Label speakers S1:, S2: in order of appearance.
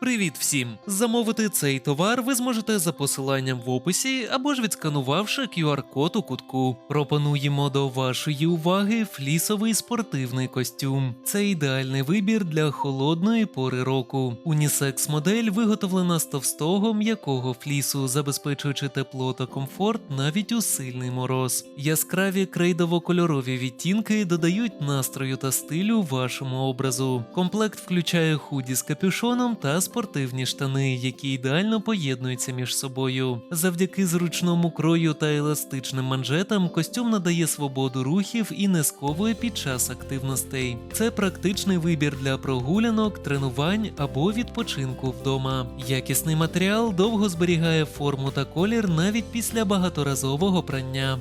S1: Привіт всім! Замовити цей товар ви зможете за посиланням в описі або ж відсканувавши QR-код у кутку. Пропонуємо до вашої уваги флісовий спортивний костюм. Це ідеальний вибір для холодної пори року. Унісекс модель виготовлена з товстого м'якого флісу, забезпечуючи тепло та комфорт навіть у сильний мороз. Яскраві крейдово-кольорові відтінки додають настрою та стилю вашому образу. Комплект включає худі з капюшоном та спортивні штани, які ідеально поєднуються між собою. Завдяки зручному крою та еластичним манжетам костюм надає свободу рухів і не сковує під час активностей. Це практичний вибір для прогулянок, тренувань або відпочинку вдома. Якісний матеріал довго зберігає форму та колір навіть після багаторазового прання.